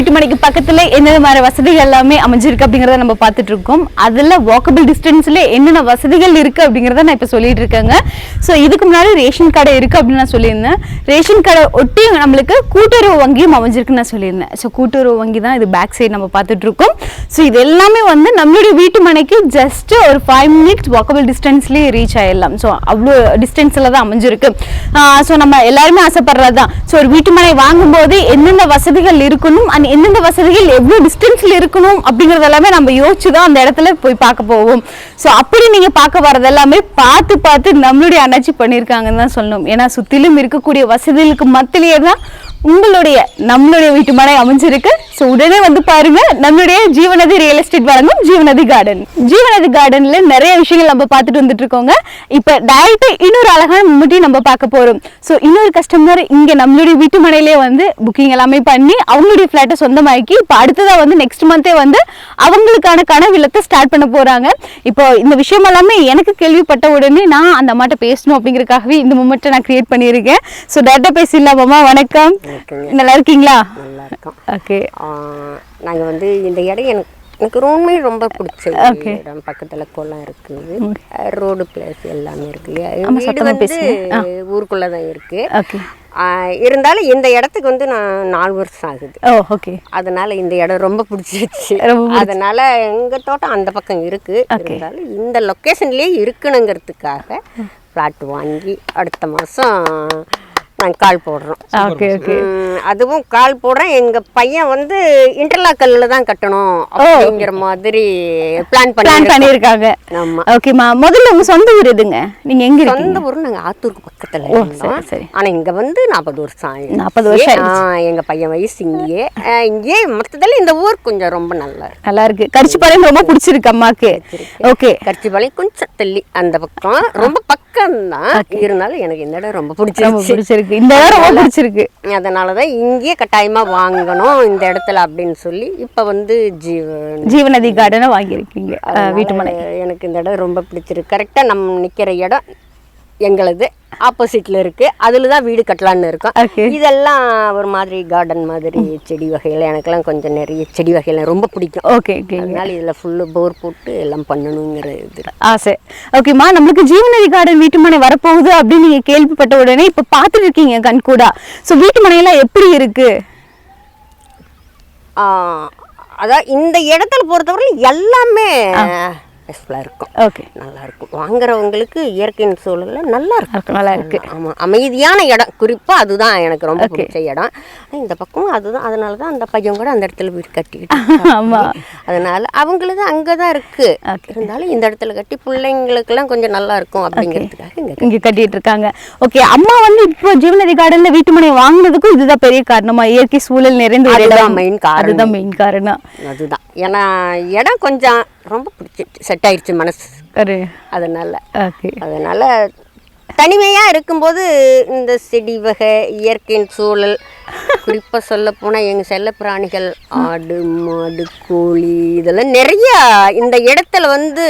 வீட்டு மனைக்கு பக்கத்துல என்னென்ன மாதிரி வசதிகள் எல்லாமே அமைஞ்சிருக்கு அப்படிங்கறத நம்ம பார்த்துட்டு இருக்கோம். அதுல வாக்கபிள் டிஸ்டன்ஸ்ல என்னென்ன வசதிகள் இருக்கு அப்படிங்கறத நான் இப்ப சொல்லிட்டு இருக்கேங்க. ஸோ இதுக்கு முன்னாடி ரேஷன் கடை இருக்கு அப்படின்னு நான் சொல்லியிருந்தேன். ரேஷன் கடை ஒட்டி நம்மளுக்கு கூட்டுறவு வங்கியும் அமைஞ்சிருக்குன்னு நான் சொல்லியிருந்தேன். ஸோ கூட்டுறவு வங்கி தான் இது பேக் சைடு நம்ம பார்த்துட்டு இருக்கோம். ஸோ இது எல்லாமே வந்து நம்மளுடைய வீட்டு மனைக்கு ஜஸ்ட் ஒரு ஃபைவ் மினிட்ஸ் வாக்கபிள் டிஸ்டன்ஸ்லேயே ரீச் ஆயிடலாம். ஸோ அவ்வளோ டிஸ்டன்ஸில் தான் அமைஞ்சிருக்கு. ஸோ நம்ம எல்லாருமே ஆசைப்படுறது தான் ஸோ ஒரு வீட்டு மனை வாங்கும்போது எந்தெந்த வசதிகள் இருக்கணும் அண்ட் எந்தெந்த வசதிகள் எவ்வளோ டிஸ்டன்ஸில் இருக்கணும் அப்படிங்கிறது எல்லாமே நம்ம யோசிச்சு தான் அந்த இடத்துல போய் பார்க்க போவோம். ஸோ அப்படி நீங்கள் பார்க்க வர்றது எல்லாமே பார்த்து பார்த்து நம்மளுடைய அண்ணாச்சி பண்ணியிருக்காங்கன்னு தான் சொல்லணும். ஏன்னா சுற்றிலும் இருக்கக்கூடிய வசதிகளுக்கு மத்தியிலேயே தான் உங்களுடைய நம்மளுடைய வீட்டு மனை அமைஞ்சிருக்கு. ஸோ உடனே வந்து பாருங்க நம்மளுடைய ஜீவநதி ரியல் எஸ்டேட் வழங்கும் ஜீவநதி கார்டன் ஜீவநதி கார்டன்ல நிறைய விஷயங்கள் நம்ம பார்த்துட்டு வந்துட்டு இருக்கோங்க. இப்போ டைரக்டா இன்னொரு அழகான முட்டி நம்ம பார்க்க போறோம். ஸோ இன்னொரு கஸ்டமர் இங்க நம்மளுடைய வீட்டு மனையிலே வந்து புக்கிங் எல்லாமே பண்ணி அவங்களுடைய ஃபிளாட்டை சொந்தமாக்கி இப்போ அடுத்ததா வந்து நெக்ஸ்ட் மந்தே வந்து அவங்களுக்கான கனவிலத்தை ஸ்டார்ட் பண்ண போறாங்க. இப்போ இந்த விஷயம் எல்லாமே எனக்கு கேள்விப்பட்ட உடனே நான் அந்த அம்மாட்ட பேசணும் அப்படிங்கறதுக்காகவே இந்த மூமெண்ட்டை நான் கிரியேட் பண்ணியிருக்கேன். ஸோ டேட்டா பேசிடலாமாம்மா வணக்கம். நல்லா இருக்கீங்களா? ஓகே நாங்கள் வந்து இந்த இடம் எனக்கு எனக்கு ரொம்ப ரொம்ப பிடிச்ச Okay. இடம். பக்கத்தில் குளம் இருக்குது. ரோடு பிளேஸ் எல்லாமே இருக்கு. இல்லையா? ஆமா, வீடு சத்தமா வந்து பேசுங்க. ஊருக்குள்ளே தான் இருக்கு. ஓகே ஆஹ் இருந்தாலும் இந்த இடத்துக்கு வந்து நான் நாலு வருஷம் ஆகுது. ஓகே அதனால இந்த இடம் ரொம்ப பிடிச்சிருச்சு. அதனால எங்க தோட்டம் அந்த பக்கம் இருக்கு. இருந்தாலும் இந்த லொக்கேஷன்லயே இருக்கணுங்கிறதுக்காக பிளாட் வாங்கி அடுத்த நாங்கள் கால் போடுறோம். Okay okay. அதுவும் கால் போடுறேன். எங்க பையன் வந்து இன்டர்லாக்கல்ல தான் கட்டணும் அப்படிங்கிற மாதிரி பிளான் பிளான் பண்ணி பண்ணியிருக்காங்க. ஆமா. ஓகேம்மா முதல்ல உங்க சொந்த ஊர் எதுங்க? நீங்க எங்க சொந்த ஊர் நாங்க ஆத்தூருக்கு பக்கத்துல இருந்தோம். சரி, சரி. ஆனா இங்க வந்து நாற்பது வருஷம் ஆயிடுச்சு. 40 வருஷம் ஆ, எங்க பையன் வயசு இங்கேயே. இங்கேயே மொத்தத்துல இந்த ஊர் கொஞ்சம் ரொம்ப நல்லா இருக்கு. நல்லா இருக்கு. கடிச்சுப்பாளையம் ரொம்ப பிடிச்சிருக்கு அம்மாக்கு. ஓகே. கர்ச்சிபாளையம் கொஞ்சம் தள்ளி அந்த பக்கம். ரொம்ப பக்கம் தான் இருந்தாலும் எனக்கு இந்த இடம் ரொம்ப பிடிச்சிருக்கு. இந்த இடம் ரொம்ப பிடிச்சிருக்கு. அதனால தான் இங்கேயே கட்டாயமா வாங்கணும் இந்த இடத்துல அப்படின்னு சொல்லி இப்போ வந்து ஜீவன். ஜீவநதி கார்டனை வாங்கியிருக்கீங்க. வீட்டு மனை. எனக்கு இந்த இடம் ரொம்ப பிடிச்சிருக்கு. கரெக்டாக நம்ம நிற்கிற இடம் எங்களது. ஆப்போசிட்ல இருக்கு. அதுல தான் வீடு கட்டலான்னு இருக்கோம். இதெல்லாம் ஒரு மாதிரி கார்டன் மாதிரி செடி வகைகள். எனக்கெல்லாம் கொஞ்சம் நிறைய செடி வகைகள் ரொம்ப பிடிக்கும். ஓகே ஓகே அதனால இதுல ஃபுல்லு போர் போட்டு எல்லாம் பண்ணணுங்கிற இது. ஆசை. ஓகேம்மா நம்மளுக்கு ஜீவநதி கார்டன் வீட்டு மனை வரப்போகுது அப்படின்னு நீங்க கேள்விப்பட்ட உடனே இப்ப பார்த்துட்டு இருக்கீங்க கண்கூடா. ஸோ வீட்டு மனையெல்லாம் எப்படி இருக்கு? அதான் இந்த இடத்துல பொறுத்தவரை எல்லாமே பெஸ்ட்ஃபுல்லாக இருக்கும். ஓகே நல்லா இருக்கும். வாங்குறவங்களுக்கு இயற்கையின் சூழல்ல நல்லா இருக்கும். நல்லா இருக்கு. ஆமா அமைதியான இடம். குறிப்பா அதுதான் எனக்கு ரொம்ப பிடிச்ச இடம். இந்த பக்கம் அதுதான். அதனால தான் அந்த பையன் கூட அந்த இடத்துல வீடு கட்டிக்கிட்டு ஆமா. அதனால அவங்களுக்கு அங்கே தான் இருக்கு இருந்தாலும் இந்த இடத்துல கட்டி பிள்ளைங்களுக்கெல்லாம் கொஞ்சம் நல்லா இருக்கும் அப்படிங்கிறதுக்காக இங்க இங்க கட்டிட்டு இருக்காங்க. ஓகே அம்மா வந்து இப்போ ஜீவநதி கார்டன்ல வீட்டு மனை வாங்குனதுக்கும் இதுதான் பெரிய காரணமா? இயற்கை சூழல் நிறைந்த main காரணம். அதுதான் மெயின் காரணம். அதுதான். ஏன்னா இடம் கொஞ்சம் ரொம்ப பிடிச்சிட்டு செட் ஆயிடுச்சு மனசு. அதனால. ஓகே அதனால தனிமையா இருக்கும்போது இந்த செடி வகை இயற்கையின் சூழல் குறிப்பா சொல்ல போனா எங்க செல்ல பிராணிகள் ஆடு மாடு கோழி இதெல்லாம் நிறைய இந்த இடத்துல வந்து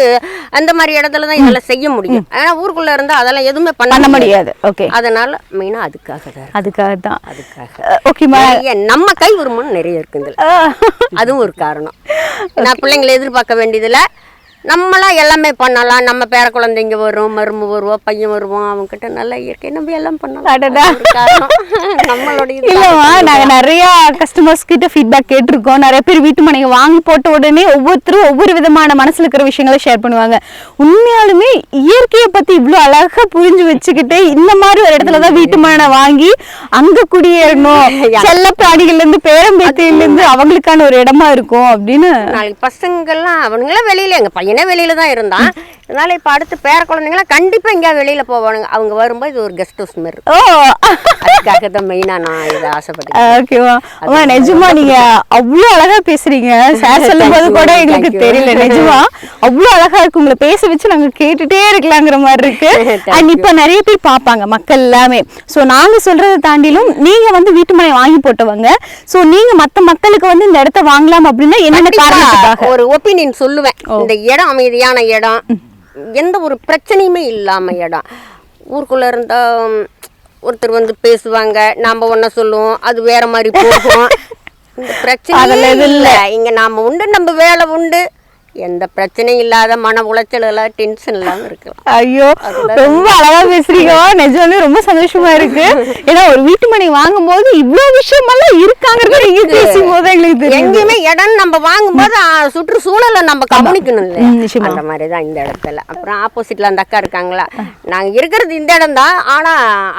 அந்த மாதிரி இடத்துல தான் இதெல்லாம் செய்ய முடியும். ஆனா ஊருக்குள்ள இருந்தா அதெல்லாம் எதுவுமே பண்ண முடியாது. ஓகே. அதனால மெயினா அதுக்காக தான் அதுக்காக தான். அதுக்காக. நிறைய நம்ம கை வருமானம் நிறைய இருக்கு இதுல. அதுவும் ஒரு காரணம். நான் பிள்ளைங்களை எதிர்பார்க்க வேண்டியதில்ல. நம்மளாம் எல்லாமே பண்ணலாம். நம்ம பேர குழந்தைங்க வரும் மரும வருவோம் பையன் வருவான் அவங்க கிட்ட நல்லா இயற்கை நம்ம எல்லாம் பண்ணலாம். நம்மளுடைய இல்லம்மா நாங்க நிறைய கஸ்டமர்ஸ் கிட்ட ஃபீட்பேக் கேட்டிருக்கோம். நிறைய பேர் வீட்டு மனையை வாங்கி போட்ட உடனே ஒவ்வொருத்தரும் ஒவ்வொரு விதமான மனசுல இருக்கிற விஷயங்களை ஷேர் பண்ணுவாங்க. உண்மையாலுமே இயற்கையை பத்தி இவ்வளவு அழகா புரிஞ்சு வச்சுக்கிட்டு இந்த மாதிரி ஒரு இடத்துல தான் வீட்டு மனை வாங்கி அங்க குடியேறணும். செல்ல பிராணிகள்ல இருந்து பேரம்பேத்தியில இருந்து அவங்களுக்கான ஒரு இடமா இருக்கும் அப்படின்னு. நாளைக்கு பசங்கள்லாம் அவனுங்களாம் வெளியில எங்க பையனே வெளியில தான் இருந்தான். அதனால இப்ப அடுத்து பேர குழந்தைங்களாம் கண்டிப்பா எங்கேயா வெளியில போவானுங்க. அவங்க வரும்போது இது ஒரு கெஸ்ட் ஹவுஸ் மாதிரி ஓ. அதுக்காக தான் மெயினா நான் இதை ஆசைப்பட்டேன் ஓகேவா அம்மா நிஜமா நீங்க அவ்வளவு அழகா பேசுறீங்க. சார் சொல்லும் போது கூட எங்களுக்கு. தெரியல. நிஜமா அவ்வளவு அழகா இருக்கு. உங்களை பேச வச்சு நாங்க கேட்டுட்டே இருக்கலாங்கிற மாதிரி இருக்கு. அண்ட் இப்ப நிறைய பேர் பார்ப்பாங்க மக்கள் எல்லாமே. சோ நாங்க சொல்றதை தாண்டிலும் நீங்க வந்து வீட்டு மனை வாங்கி போட்டவங்க. சோ நீங்க மத்த மக்களுக்கு வந்து இந்த இடத்த வாங்கலாம் அப்படின்னா என்னென்ன காரணத்துக்காக? ஒரு ஒப்பீனியன் சொல்லுவேன். இந்த இடம் அமைதியான இடம். எந்த ஒரு பிரச்சனையுமே இல்லாம இடம் ஊருக்குள்ள இருந்தா ம், ஒருத்தர் வந்து பேசுவாங்க நாம ஒன்ன சொல்லுவோம் அது வேற மாதிரி போகும். இந்த பிரச்சனை இல்ல. இங்க நாம உண்டு நம்ம வேலை உண்டு. எந்த பிரச்சனையும் இல்லாத மன உளைச்சல் எல்லாம் டென்ஷன் இல்லாம இருக்கலாம். ஐயோ ரொம்ப அழகா பேசுறீங்க. நிஜமாலே ரொம்ப சந்தோஷமா இருக்கு. ஏன்னா ஒரு வீட்டு மனை வாங்கும் போது இவ்வளவு விஷயமெல்லாம் இருக்காங்கிறது நீங்க பேசும் போது எங்களுக்கு தெரியும். எங்கேயுமே இடம் நம்ம வாங்கும்போது சுற்றுச்சூழலை நம்ம கவனிக்கணும் நிச்சயமா. அந்த மாதிரி தான் இந்த இடத்துல. அப்புறம் ஆப்போசிட்ல அந்த அக்கா இருக்காங்களா? நாங்க இருக்கிறது இந்த இடம் தான். ஆனா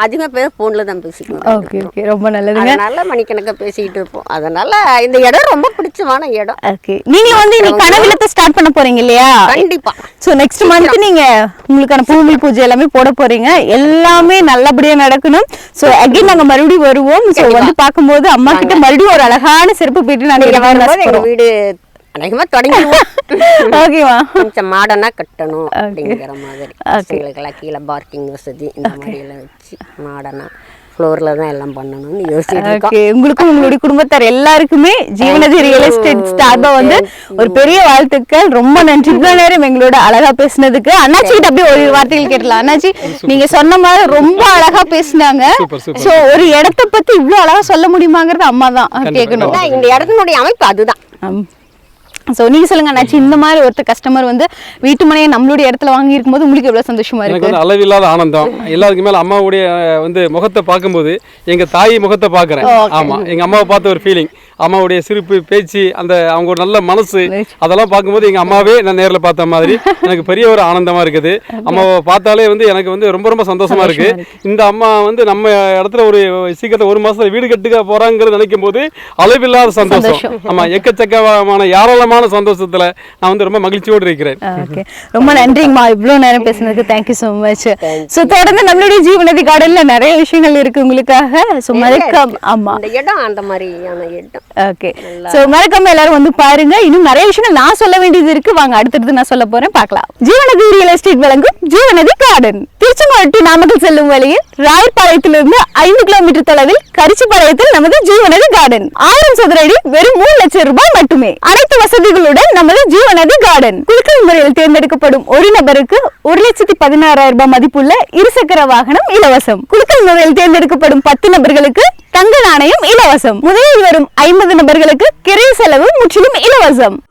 அதிகமா பேர் போன்ல தான் பேசிக்கணும் ஓகே ஓகே. ரொம்ப நல்லதுங்க. அதனால மணிக்கணக்கா பேசிக்கிட்டு இருப்போம். அதனால இந்த இடம் ரொம்ப பிடிச்சமான இடம். ஓகே. நீங்க வந்து இன்னைக்கு கனவிலத்தை ஸ்டார்ட் பண்ண போறீங்க இல்லையா? கண்டிப்பா. சோ நெக்ஸ்ட் மந்த் நீங்க உங்களுக்கான பூமி பூஜை எல்லாமே போட போறீங்க. எல்லாமே நல்லபடியா நடக்கணும். சோ அகைன் நாங்க மறுபடியும் வருவோம். சோ வந்து பாக்கும்போது அம்மா கிட்ட மறுபடியும் ஒரு அழகான செருப்பு போயிட்டு நீங்க வீடு அநேகமா தொடங்கிடுவோம். ஓகேவா கொஞ்சம் மாடர்னா கட்டணும் அப்படிங்கிற மாதிரி. பசங்களுக்கெல்லாம் கீழே பார்க்கிங் வசதி இந்த மாதிரி எல்லாம் வச்சு மாடர்னா ஃப்ளோர்ல தான் எல்லாம் பண்ணணும்னு ஓகே உங்களுக்கும் உங்களுடைய குடும்பத்தார் எல்லாருக்குமே ஜீவனதி ரியல் எஸ்டேட் ஸ்டார்பா வந்து ஒரு பெரிய வாழ்த்துக்கள். ரொம்ப நன்றி. இவ்வளவு நேரம் எங்களோட அழகா பேசுனதுக்கு. அண்ணாச்சி கிட்ட அப்படியே ஒரு வார்த்தைகள் கேட்டலாம். அண்ணாச்சி நீங்க சொன்ன மாதிரி ரொம்ப அழகா பேசுனாங்க. Super, super. சோ ஒரு இடத்த பத்தி இவ்வளவு அழகா சொல்ல முடியுமாங்கிறது அம்மா தான் கேட்கணும். இந்த இடத்தினுடைய அமைப்பு அதுதான். சோ நீங்க சொல்லுங்க அண்ணாச்சி இந்த மாதிரி ஒருத்தர் கஸ்டமர் வந்து வீட்டு மனையை நம்மளுடைய இடத்துல வாங்கி இருக்கும்போது உங்களுக்கு எவ்வளவு சந்தோஷமா இருக்கு? வந்து அளவில்லாத ஆனந்தம். எல்லாருக்கும் மேல அம்மாவுடைய வந்து முகத்தை பார்க்கும்போது எங்க தாய் முகத்தை பார்க்கறேன். ஆமா எங்க அம்மாவை பார்த்த ஒரு ஃபீலிங் அம்மாவுடைய சிரிப்பு பேச்சு அந்த அவங்க ஒரு நல்ல மனசு அதெல்லாம் பார்க்கும்போது எங்க அம்மாவே நான் நேர்ல பார்த்த மாதிரி. எனக்கு பெரிய ஒரு ஆனந்தமா இருக்குது. அம்மாவை பார்த்தாலே வந்து எனக்கு வந்து ரொம்ப ரொம்ப சந்தோஷமா இருக்கு. இந்த அம்மா வந்து நம்ம இடத்துல ஒரு சீக்கிரத்துல ஒரு மாசத்துல வீடு கட்டுக்க போறாங்கிறது நினைக்கும் போது அளவில்லாத சந்தோஷம். ஆமா எக்கச்சக்கமான ஏராளமான சந்தோஷத்துல நான் வந்து ரொம்ப மகிழ்ச்சியோடு இருக்கிறேன். ஓகே ரொம்ப நன்றிங்கம்மா. இவ்வளோ நேரம் பேசுனதுக்கு தேங்க்யூ ஸோ மச் ஸோ தொடர்ந்து நம்மளுடைய ஜீவநதி கார்டன்ல நிறைய விஷயங்கள் இருக்கு உங்களுக்காக. ஸோ மறக்காம ஆமா. இந்த இடம் அந்த மாதிரியான இடம். ஓகே ஸோ மறக்காம எல்லாரும் வந்து பாருங்க. இன்னும் நிறைய விஷயங்கள் நான் சொல்ல வேண்டியது இருக்கு. வாங்க அடுத்தடுத்து நான் சொல்ல போறேன். பார்க்கலாம். ஜீவநதி ரியல் எஸ்டேட் வழங்கும் ஜீவநதி கார்டன் திருச்செங்கோடு to நாமக்கல் செல்லும் வழியில் ராயப்பாளையத்திலிருந்து ஐந்து கிலோமீட்டர் தொலைவில் கரிச்சிப்பாளையத்தில் நமது ஜீவநதி கார்டன் ஆயிரம் சதுர அடி வெறும் மூணு லட்சம் ரூபாய் மட்டுமே. அனைத்து வசதிகளுடன் நமது ஜீவநதி கார்டன் குலுக்கல் முறையில் தேர்ந்தெடுக்கப்படும் ஒரு நபருக்கு ஒரு லட்சத்தி பதினாறாயிரம் ரூபாய் மதிப்புள்ள இருசக்கர வாகனம் இலவசம். குலுக்கல் முறையில் தேர்ந்தெடுக்கப்படும் பத்து நபர்களுக்கு தங்க நாணயம் இலவசம். முதலில் வரும் ஐம்பது நபர்களுக்கு கிரை செலவு முற்றிலும் இலவசம்.